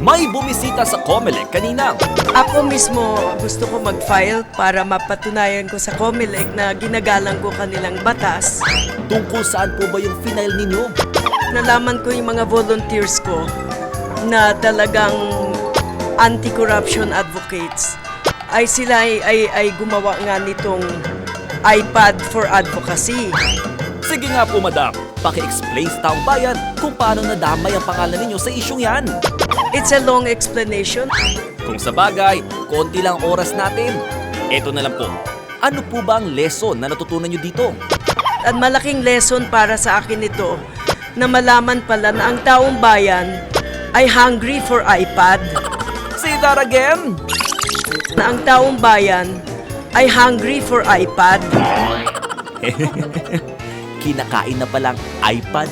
May bumisita sa Comelec kanina. Ako mismo gusto ko mag-file para mapatunayan ko sa COMELEC na ginagalang ko kanilang batas. Tungkol saan po ba yung final ninyo? Nalaman ko yung mga volunteers ko na talagang anti-corruption advocates ay sila ay, ay, ay gumawa nga nitong iPad for advocacy. Sige nga po madam, paki-explain sa taong bayan kung paano nadamay ang pangalan ninyo sa isyong yan. It's a long explanation. Kung sa bagay, konti lang oras natin. Eto na lang po. Ano po ba ang lesson na natutunan nyo dito? At malaking lesson para sa akin ito na malaman pala na ang taong bayan ay hungry for iPad. Say that again! Na ang taong bayan ay hungry for iPad. Kinakain na palang iPad.